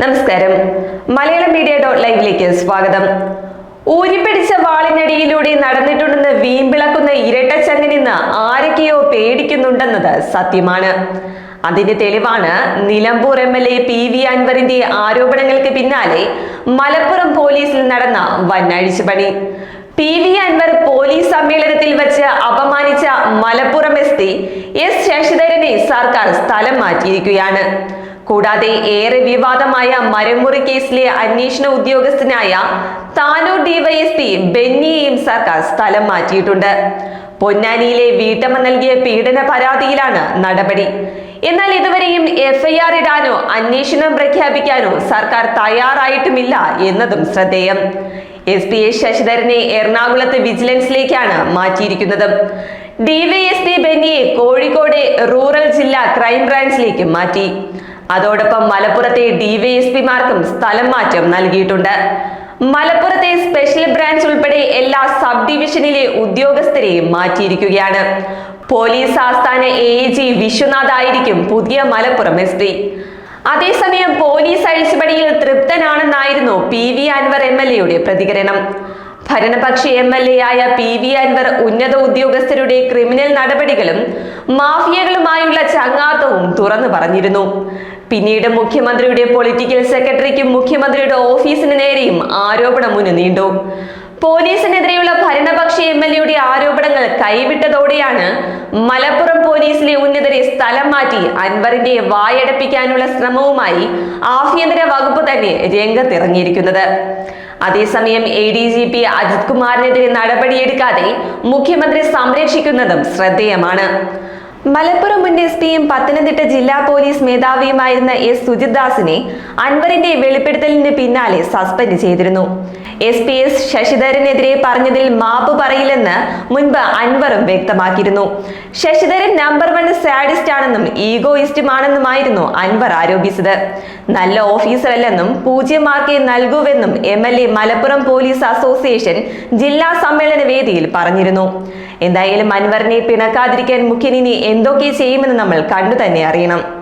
നമസ്കാരം. Malayalam media dot ലൈവിലേക്ക് സ്വാഗതം. ഊരിപ്പിടിച്ച വാളിനടിയിലൂടെ നടന്നിട്ടുണ്ടെന്ന് വീമ്പിളക്കുന്ന ഇരട്ടച്ചങ്ങനിന്ന് ആരൊക്കെയോ പേടിക്കുന്നുണ്ടെന്നത് സത്യമാണ്. അതിന്റെ തെളിവാണ് Nilambur M L A P V അൻവറിന്റെ ആരോപണങ്ങൾക്ക് പിന്നാലെ മലപ്പുറം പോലീസിൽ നടന്ന വൻ അഴിച്ചുപണി പി വി അൻവർ പോലീസ് സമ്മേളനത്തിൽ വെച്ച് അപമാനിച്ച മലപ്പുറം എസ് പി എസ് ശശിധരനെ സർക്കാർ സ്ഥലം മാറ്റിയിരിക്കുകയാണ്. കൂടാതെ ഏറെ വിവാദമായ മരമുറി കേസിലെ അന്വേഷണ ഉദ്യോഗസ്ഥനായ താനൂർ ഡിവൈഎസ്പി ബെന്നിയെയും സർക്കാർ സ്ഥലം മാറ്റിയിട്ടുണ്ട്. പൊന്നാനിയിലെ വീട്ടമ്മ നൽകിയ പീഡന പരാതിയിലാണ് നടപടി. എന്നാൽ ഇതുവരെയും എഫ്ഐആർ ഇടാനോ അന്വേഷണം പ്രഖ്യാപിക്കാനോ സർക്കാർ തയ്യാറായിട്ടുമില്ല എന്നതും ശ്രദ്ധേയം. എസ് പി എസ് ശശിധരനെ എറണാകുളത്ത് വിജിലൻസിലേക്കാണ് മാറ്റിയിരിക്കുന്നത്. ഡിവൈഎസ്പി ബെന്നിയെ കോഴിക്കോട് റൂറൽ ജില്ലാ ക്രൈംബ്രാഞ്ചിലേക്ക് മാറ്റി. അതോടൊപ്പം മലപ്പുറത്തെ ഡിവൈഎസ്പിമാർക്കും സ്ഥലം മാറ്റം നൽകിയിട്ടുണ്ട്. മലപ്പുറത്തെ സ്പെഷ്യൽ ബ്രാഞ്ച് ഉൾപ്പെടെ എല്ലാ സബ് ഡിവിഷനിലെ ഉദ്യോഗസ്ഥരെയും മാറ്റിയിരിക്കുകയാണ്. പോലീസ് ആസ്ഥാന എ ജി വിശ്വനാഥ് ആയിരിക്കും പുതിയ മലപ്പുറം എസ് പി. അതേസമയം പോലീസ് അഴിച്ചുപണിയിൽ തൃപ്തനാണെന്നായിരുന്നു P V Anvar M L എയുടെ പ്രതികരണം. ഭരണപക്ഷ എം എൽ എ ആയ പി വി അൻവർ ഉന്നത ഉദ്യോഗസ്ഥരുടെ ക്രിമിനൽ നടപടികളും മാഫിയകളുമായുള്ള തുറന്നു പറഞ്ഞിരുന്നു. പിന്നീട് മുഖ്യമന്ത്രിയുടെ പൊളിറ്റിക്കൽ സെക്രട്ടറിക്കും മുഖ്യമന്ത്രിയുടെ ഓഫീസിന് നേരെയും ആരോപണം മുന്നു നീണ്ടു. പോലീസിനെതിരെയുള്ള ഭരണപക്ഷ എം എൽ എയുടെ ആരോപണങ്ങൾ കൈവിട്ടതോടെയാണ് മലപ്പുറം പോലീസിലെ ഉന്നതരെ സ്ഥലം മാറ്റി അൻവറിന്റെ വായടപ്പിക്കാനുള്ള ശ്രമവുമായി ആഭ്യന്തര വകുപ്പ് തന്നെ രംഗത്തിറങ്ങിയിരിക്കുന്നത്. അതേസമയം A D G P Ajith കുമാറിനെതിരെ നടപടിയെടുക്കാതെ മുഖ്യമന്ത്രി സംരക്ഷിക്കുന്നതും ശ്രദ്ധേയമാണ്. മലപ്പുറം മുൻ എസ് പിയും പത്തനംതിട്ട ജില്ലാ പോലീസ് മേധാവിയുമായിരുന്ന എസ് സുജിത്ദാസിനെ അൻവറിന്റെ വെളിപ്പെടുത്തലിന് പിന്നാലെ സസ്പെൻഡ് ചെയ്തിരുന്നു. എസ് പി എസ് ശശിധരനെതിരെ പറഞ്ഞതിൽ മാപ്പ് പറയില്ലെന്ന് മുൻപ് അൻവറും വ്യക്തമാക്കിയിരുന്നു. ശശിധരൻ നമ്പർ വൺ സാഡിസ്റ്റ് ആണെന്നും ഈഗോയിസ്റ്റുമാണെന്നുമായിരുന്നു അൻവർ ആരോപിച്ചത്. നല്ല ഓഫീസറല്ലെന്നും പൂജ്യം മാർക്കേ നൽകൂവെന്നും M L A Malappuram police association ജില്ലാ സമ്മേളന വേദിയിൽ പറഞ്ഞിരുന്നു. എന്തായാലും അൻവറിനെ പിണക്കാതിരിക്കാൻ മുഖ്യനിനി എന്തൊക്കെ ചെയ്യുമെന്ന് നമ്മൾ കണ്ടു തന്നെ അറിയണം.